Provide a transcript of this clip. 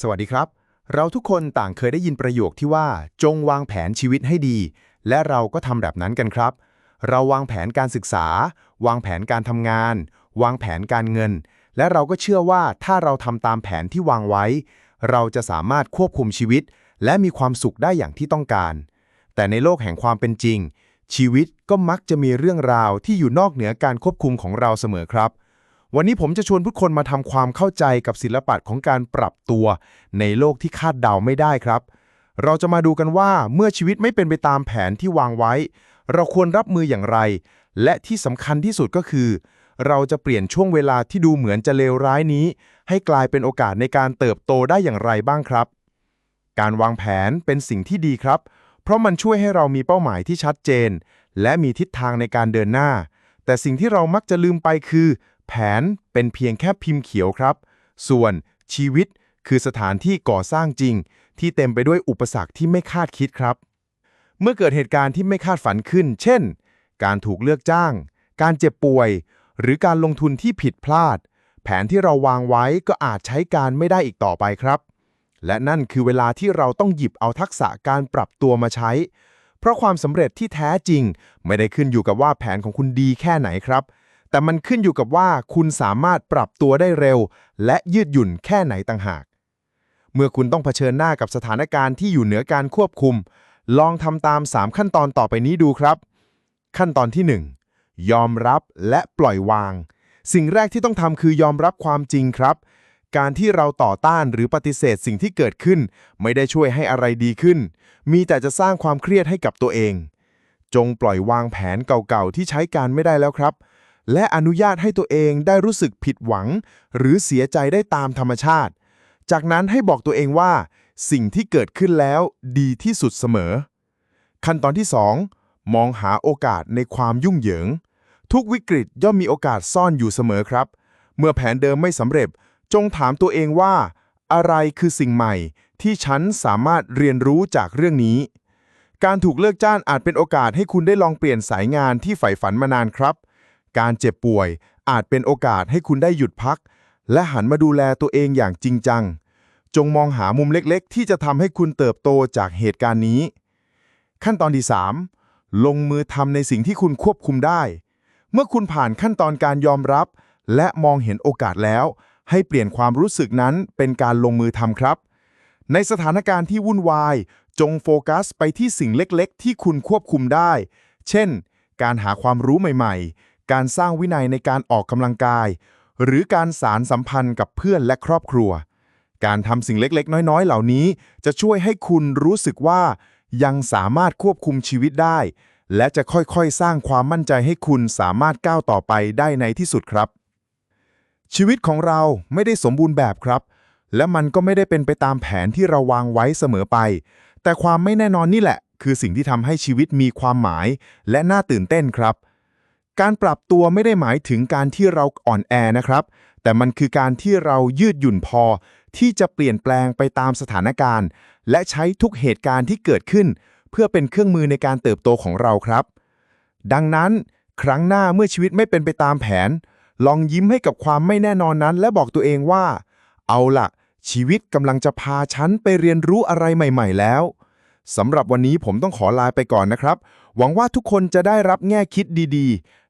สวัสดีครับ เราทุกคนต่างเคยได้ยินประโยคที่ว่า จงวางแผนชีวิตให้ดี และเราก็ทำแบบนั้นกันครับ เราวางแผนการศึกษา วางแผนการทำงาน วางแผนการเงิน และเราก็เชื่อว่าถ้าเราทำตามแผนที่วางไว้ เราจะสามารถควบคุมชีวิต และมีความสุขได้อย่างที่ต้องการ แต่ในโลกแห่งความเป็นจริง ชีวิตก็มักจะมีเรื่องราวที่อยู่นอกเหนือการควบคุมของเราเสมอครับ วันนี้ผมจะชวนผู้คนมาทำความเข้าใจกับศิลปะของการปรับตัวในโลกที่คาดเดาไม่ได้ครับ เราจะมาดูกันว่าเมื่อชีวิตไม่เป็นไปตามแผนที่วางไว้ เราควรรับมืออย่างไร และที่สำคัญที่สุดก็คือ เราจะเปลี่ยนช่วงเวลาที่ดูเหมือนจะเลวร้ายนี้ ให้กลายเป็นโอกาสในการเติบโตได้อย่างไรบ้างครับ การวางแผนเป็นสิ่งที่ดีครับ เพราะมันช่วยให้เรามีเป้าหมายที่ชัดเจน และมีทิศทางในการเดินหน้า แต่สิ่งที่เรามักจะลืมไปคือ แผนเป็นเพียงแค่พิมพ์เขียวครับ ส่วนชีวิตคือสถานที่ก่อสร้างจริง ที่เต็มไปด้วยอุปสรรคที่ไม่คาดคิดครับ เมื่อเกิดเหตุการณ์ที่ไม่คาดฝันขึ้น เช่น การถูกเลือกจ้าง การเจ็บป่วย หรือการลงทุนที่ผิดพลาด แผนที่เราวางไว้ก็อาจใช้การไม่ได้อีกต่อไปครับ และนั่นคือเวลาที่เราต้องหยิบเอาทักษะการปรับตัวมาใช้ เพราะความสำเร็จที่แท้จริง ไม่ได้ขึ้นอยู่กับว่าแผนของคุณดีแค่ไหนครับ แต่มันขึ้นอยู่กับว่าคุณสามารถปรับตัวได้เร็ว และยืดหยุ่นแค่ไหนต่างหาก เมื่อคุณต้องเผชิญหน้ากับสถานการณ์ที่อยู่เหนือการควบคุม ลองทำตาม 3 ขั้นตอนต่อไปนี้ดูครับ ขั้นตอนที่ 1 ยอมรับและปล่อยวาง สิ่งแรกที่ต้องทำคือยอมรับความจริงครับ การที่เราต่อต้านหรือปฏิเสธสิ่งที่เกิดขึ้น ไม่ได้ช่วยให้อะไรดีขึ้น มีแต่จะสร้างความเครียดให้กับตัวเอง จงปล่อยวางแผนเก่าๆที่ใช้การไม่ได้แล้วครับ และอนุญาตให้ตัวเองได้รู้สึกผิดหวัง หรือเสียใจได้ตามธรรมชาติ จากนั้นให้บอกตัวเองว่า สิ่งที่เกิดขึ้นแล้วดีที่สุดเสมอ ขั้นตอนที่ 2 มองหาโอกาสในความยุ่งเหยิง ทุกวิกฤตย่อมมีโอกาสซ่อนอยู่เสมอครับ เมื่อแผนเดิมไม่สำเร็จ จงถามตัวเองว่า อะไรคือสิ่งใหม่ที่ฉันสามารถเรียนรู้จากเรื่องนี้ การถูกเลิกจ้างอาจเป็นโอกาสให้คุณได้ลองเปลี่ยนสายงานที่ใฝ่ฝันมานานครับ การเจ็บป่วยอาจเป็นโอกาสให้คุณได้หยุดพัก และหันมาดูแลตัวเองอย่างจริงจัง จงมองหามุมเล็กๆ ที่จะทำให้คุณเติบโตจากเหตุการณ์นี้ ขั้นตอนที่ 3 ลงมือทำในสิ่งที่คุณควบคุมได้ เมื่อคุณผ่านขั้นตอนการยอมรับ และมองเห็นโอกาสแล้ว ให้เปลี่ยนความรู้สึกนั้นเป็นการลงมือทำครับ ในสถานการณ์ที่วุ่นวาย จงโฟกัสไปที่สิ่งเล็กๆ ที่คุณควบคุมได้ เช่น การหาความรู้ใหม่ๆ การสร้างวินัยในการออกกำลังกาย หรือการสารสัมพันธ์กับเพื่อนและครอบครัว การทำสิ่งเล็กๆ น้อยๆ เหล่านี้จะช่วยให้คุณรู้สึกว่า ยังสามารถควบคุมชีวิตได้ และจะค่อยๆ สร้างความมั่นใจให้คุณสามารถก้าวต่อไปได้ในที่สุดครับ ชีวิตของเราไม่ได้สมบูรณ์แบบครับ และมันก็ไม่ได้เป็นไปตามแผนที่เราวางไว้เสมอไป แต่ความไม่แน่นอนนี่แหละ คือสิ่งที่ทำให้ชีวิตมีความหมาย และน่าตื่นเต้นครับ การปรับตัวไม่ได้หมายถึงการที่เราอ่อนแอนะครับ แต่มันคือการที่เรายืดหยุ่นพอ ที่จะเปลี่ยนแปลงไปตามสถานการณ์ และใช้ทุกเหตุการณ์ที่เกิดขึ้น เพื่อเป็นเครื่องมือในการเติบโตของเราครับ ดังนั้น ครั้งหน้าเมื่อชีวิตไม่เป็นไปตามแผน ลองยิ้มให้กับความไม่แน่นอนนั้น และบอกตัวเองว่า เอาล่ะชีวิตกำลังจะพาฉันไปเรียนรู้อะไรใหม่ ๆ แล้วสำหรับวันนี้ผมต้องขอลาไปก่อนนะครับ หวังว่าทุกคนจะได้รับแง่คิดดีๆ